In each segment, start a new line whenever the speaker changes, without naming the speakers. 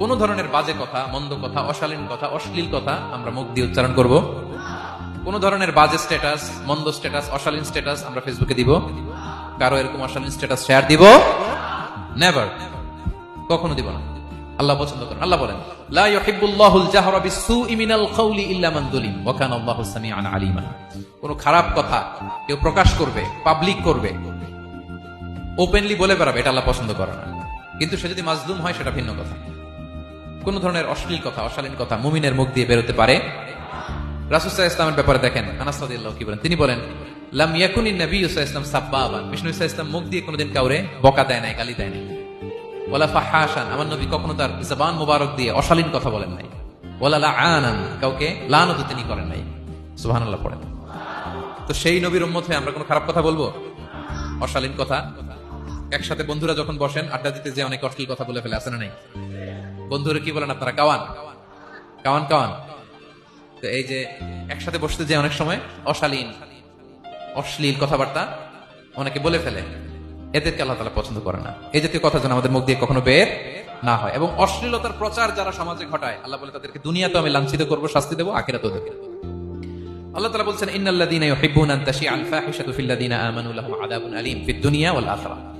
কোন ধরনের বাজে কথা, মন্দ কথা, অশালীন কথা, অশ্লীল কথা আমরা মুখ দিয়ে উচ্চারণ করব? কোন ধরনের বাজে স্ট্যাটাস মন্দ স্ট্যাটাস অশালীন স্ট্যাটাস আমরা ফেসবুকে দিব? কারও এরকম অশালীন স্ট্যাটাস শেয়ার দিব? নেভার কখনো দিব না। আল্লাহ পছন্দ করেন। আল্লাহ বলেন, লা ইউহিব্বুল্লাহুল জাহরা বিসসুই মিনাল কওলি ইল্লা মান যুলিম ওয়া কানা আল্লাহু সামিআন আলিমা। কোন খারাপ কথা কেউ প্রকাশ করবে পাবলিক করবে ওপেনলি বলে বেড়াবে, এটা আল্লাহ পছন্দ করে না। কিন্তু সে যদি মাজলুম হয়, সেটা ভিন্ন কথা। কোন ধরনের অশ্লীল কথা, অশালীন কথা মুমিনের মুখ দিয়ে বেরোতে পারে। রাসুসাহ ইসলামের ব্যাপারে দেখেন, আনাস রাদিয়াল্লাহু কি বলেন? তিনি বলেন, লাম নবী ইসলাম বিষ্ণু ইসলাম মুখ দিয়ে কোনোদিন কাউরে বকা দেয় নাই, গালি দেয় নাই। ওলা আমার নবী কখনো তার জবান দিয়ে অশালীন কথা বলেন নাই। ওলা লাআনান, কাউকে লানত তিনি করেন নাই। পড়েন। তো সেই নবীর উম্মত হয়ে আমরা কোনো খারাপ কথা বলব? অশালীন কথা? একসাথে বন্ধুরা যখন বসেন, আড্ডা দিতে যে অনেক অশ্লীল কথা বলে ফেলে আসে না নাই? বন্ধুরা কি বলেন আপনারা কাওয়ান? Cowan Cowan. তো এই যে একসাথে বসতে যে অনেক সময় অশালীন, অশ্লীল কথাবার্তা অনেকে বলে ফেলে। এদেরকে আল্লাহ তালা পছন্দ করে না। এই জাতীয় কথা যেন আমাদের মুখ দিয়ে কখনো বের না হয়। এবং অশ্লীলতার প্রচার যারা সমাজে ঘটায়, আল্লাহ বলে তাদেরকে দুনিয়াতে আমি লাঞ্ছিত করব, শাস্তি দেবো, আখিরাতেও দেবো। আল্লাহ তাআলা বলছেন, ইন্নাল্লাযীনা ইউহিব্বুনা আন আমানু লাহুম আযাবুন আলীম ফিদ দুনিয়া আখিরাহ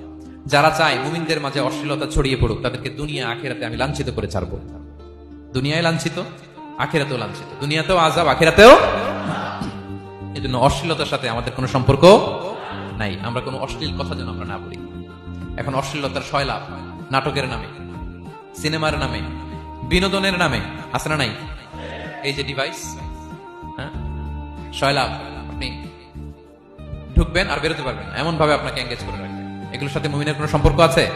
যারা চায় মুমিনদের মাঝে অশ্লীলতা ছড়িয়ে পড়ুক, তাদেরকে দুনিয়া আখেরাতে আমি লাঞ্ছিত করে ছাড়বো। দুনিয়ায় লাঞ্ছিত, আখেরাতেও লাঞ্ছিত। দুনিয়াতেও আযাব, আখিরাতেও এজন্য অশ্লীলতার সাথে আমাদের কোনো সম্পর্ক নাই। আমরা কোনো অশ্লীল কথা যেন আমরা না বলি। এখন অশ্লীলতার শয়লাভ নাটকের নামে, সিনেমার নামে, বিনোদনের নামে আছে না নাই? এই যে ডিভাইস হ্যাঁ? শয়লাভ আপনি ঢুকবেন আর বেরোতে পারবেন এমন ভাবে আপনাকে এঙ্গেজ করে রাখবে। এগুলোর সাথে মুমিনের কোনো সম্পর্ক আছে?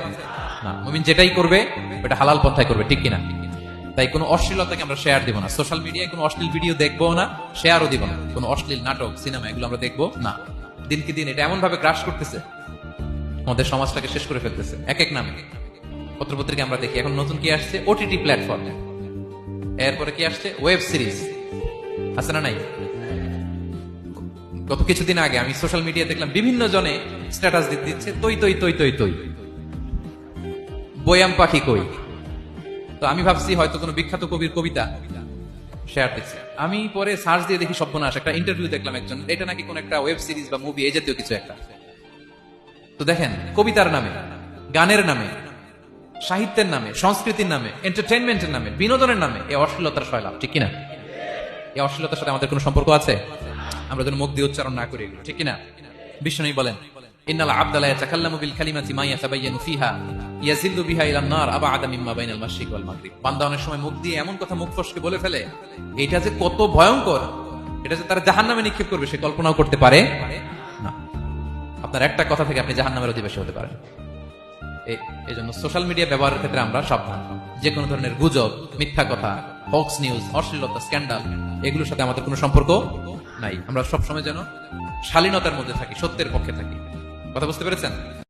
না। মুমিন যেটাই করবে এটা হালাল পন্থায় করবে, ঠিক কিনা? তাই কোনো অশ্লীলতাকে আমরা শেয়ার দিব না। সোশ্যাল মিডিয়ায় কোনো অশ্লীল ভিডিও দেখব না শেয়ারও দিব না। কোনো অশ্লীল নাটক সিনেমা এগুলো আমরা দেখব না। দিনকে দিন এটা এমন ভাবে গ্রাস করতেছে। আমাদের সমাজটাকে শেষ করে ফেলতেছে। এক এক নামে। পত্রপত্রিকা আমরা দেখি। এখন নতুন কি আসছে? ওটিটি প্ল্যাটফর্মে এরপরে কি আসছে? ওয়েব সিরিজ আছে না নাই? গত কিছুদিন আগে আমি সোশ্যাল মিডিয়া দেখলাম বিভিন্ন জনে স্ট্যাটাস দিচ্ছে, তৈ তৈ তৈ তৈ তৈ। বয়াম পাখি কই? তো আমি ভাবছি হয়তো কোনো বিখ্যাত কবির কবিতা শেয়ার দিচ্ছে। আমি পরে সার্চ দিয়ে দেখি সর্বনাশ একটা ইন্টারভিউ দেখলাম একজন, এটা নাকি কোন একটা ওয়েব সিরিজ বা মুভি এই জাতীয় কিছু একটা। তো দেখেন, কবিতার নামে, গানের নামে, সাহিত্যের নামে, সংস্কৃতির নামে এন্টারটেনমেন্টের নামে, বিনোদনের নামে এই অশ্লীলতার শয়লাভ ঠিক কিনা? এই অশ্লীলতার সাথে আমাদের কোনো সম্পর্ক আছে? আমরা যেন মুখ দিয়ে উচ্চারণ না করি এগুলো, ঠিক কিনা? বিষ্ণু বলেন এই জন্য সোশ্যাল মিডিয়া ব্যবহারের ক্ষেত্রে আমরা সাবধান। যে কোনো ধরনের গুজব মিথ্যা কথা ফক্স নিউজ অশ্লীলতা স্ক্যান্ডাল এগুলোর সাথে আমাদের কোনো সম্পর্ক নাই। আমরা সবসময় যেন শালীনতার মধ্যে থাকি সত্যের পক্ষে থাকি। কথা বুঝতে পেরেছেন?